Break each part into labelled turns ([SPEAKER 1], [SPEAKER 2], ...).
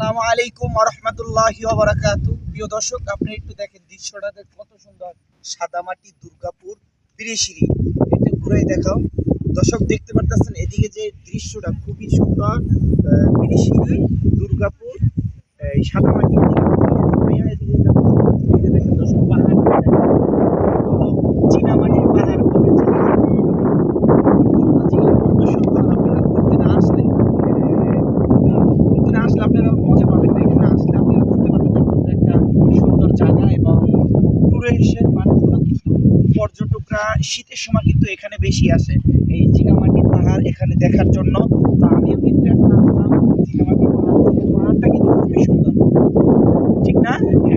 [SPEAKER 1] আসসালামু আলাইকুম রহমতুল্লাহি বারাকাতু প্রিয় দর্শক আপনি একটু দেখেন দৃশ্যটা কত সুন্দর। সাদামাটি দুর্গাপুর পিরিশিরি একটু ঘুরে দেখাও। দর্শক দেখতে পারতেছেন এদিকে যে দৃশ্যটা খুবই সুন্দর আহ, বিরেশিরি দুর্গাপুর সাদামাটি এদিকে ভাইয়া এদিকে দেখো, এই যে দেখেন দর্শক পাহাড় হলো চীনামাটির পাহাড় বলে যে কত সুন্দর আপনারা ঘুরতে না আসলে আহ, এখানে আসলে আপনারা মজা পাবেন না এখানে আসলে আপনারা বুঝতে পারবেন যে কত একটা সুন্দর জায়গা এবং টুরিস্টের মানুষগুলো পর্যটকরা শীতের সময় কিন্তু এখানে বেশি আসে। এই চীনামাটির পাহাড় এখানে দেখার জন্য। তো আমিও কিন্তু এখন আসলাম। চীনামাটির পাহাড় পাহাড়টা কিন্তু খুবই সুন্দর। ঠিক না?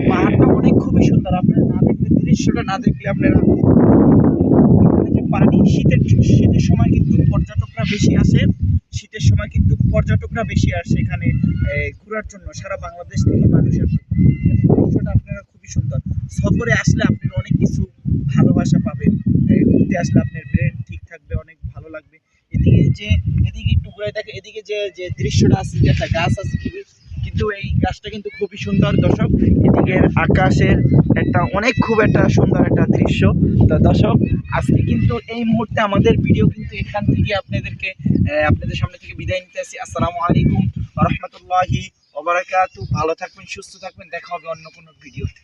[SPEAKER 1] পাহাড়টা অনেক খুবই সুন্দর। আপনারা না দেখলে, দৃশ্যটা না দেখলে আপনারা পানি, শীতের শীতের সময় কিন্তু পর্যটকরা বেশি আসে। শীতের সময় কিন্তু পর্যটকরা বেশি আসে এখানে ঘোরার জন্য। সারা বাংলাদেশ থেকে মানুষ আসে এখানে দৃশ্যটা আপনারা খুবই সুন্দর সফরে আসলে আপনি অনেক কিছু ভালোবাসা পাবেন। ঘুরতে আসলে আপনার ব্রেন ঠিক থাকবে, অনেক ভালো লাগবে। এদিকে যে, এদিকে একটু ঘুরে দেখে, এদিকে যে যে দৃশ্যটা আছে, যে একটা গাছ আছে কিন্তু এই গাছটা কিন্তু খুবই সুন্দর দর্শক। এদিকে আকাশের একটা অনেক খুব একটা সুন্দর একটা দৃশ্য। তো দর্শক, আজকে কিন্তু এই মুহূর্তে আমাদের ভিডিও কিন্তু এখান থেকে আপনাদেরকে আপনাদের সামনে থেকে বিদায় নিতে আসি। আসসালামু আলাইকুম রহমতুল্লাহি ওবারাকাতু ভালো থাকবেন, সুস্থ থাকবেন। দেখা হবে অন্য কোনো ভিডিওতে